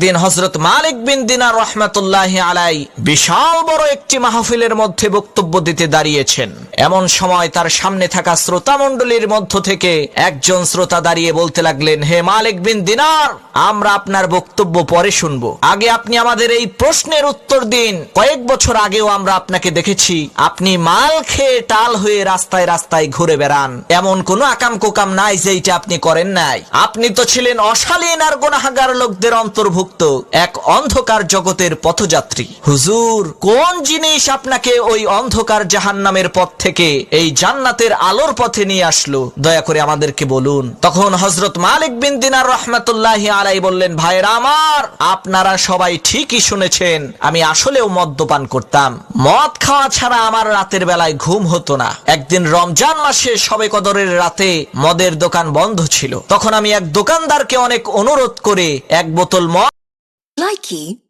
একদিন হজরত মালিক বিন দিনার রহমাতুল্লাহ আলাই বিশাল বড় একটি মাহফিলের মধ্যে বক্তব্য দিতে দাঁড়িয়েছেন। এমন সময় তার সামনে থাকা শ্রোতা মণ্ডলীর মধ্য থেকে একজন শ্রোতা দাঁড়িয়ে বলতে লাগলেন, হে মালিক বিন দিনার, আমরা আপনার বক্তব্য পরে শুনব। আগে আপনি আমাদের এই প্রশ্নের উত্তর দিন। কয়েক বছর আগেও আমরা আপনাকে দেখেছি, আপনি মাল খেয়ে টাল হয়ে রাস্তায় রাস্তায় ঘুরে বেড়ান। এমন কোনো আকাম কোকাম নাই যে এইটা আপনি করেন নাই। আপনি তো ছিলেন অশালীন আর গোনাহাগার লোকদের অন্তর্ভুক্ত। এক অন্ধকার জগতের পথযাত্রী। হুজুর, কোন জিনিস আপনাকে ওই অন্ধকার জাহান্নামের পথ থেকে এই জান্নাতের আলোর পথে নিয়ে আসলো? দয়া করে আমাদেরকে বলুন। তখন হজরত মালিক বিন দিনার রহমাতুল্লাহ আলাই বললেন ভাইরা আমার, আপনারা সবাই ঠিকই শুনেছেন, আমি আসলেও মদ্যপান করতাম। মদ খাওয়া ছাড়া আমার রাতের বেলায় ঘুম হতো না। একদিন রমজান মাসে সবে কদরের রাতে মদের দোকান বন্ধ ছিল। তখন আমি এক দোকানদারকে অনেক অনুরোধ করে এক বোতল মদ Key.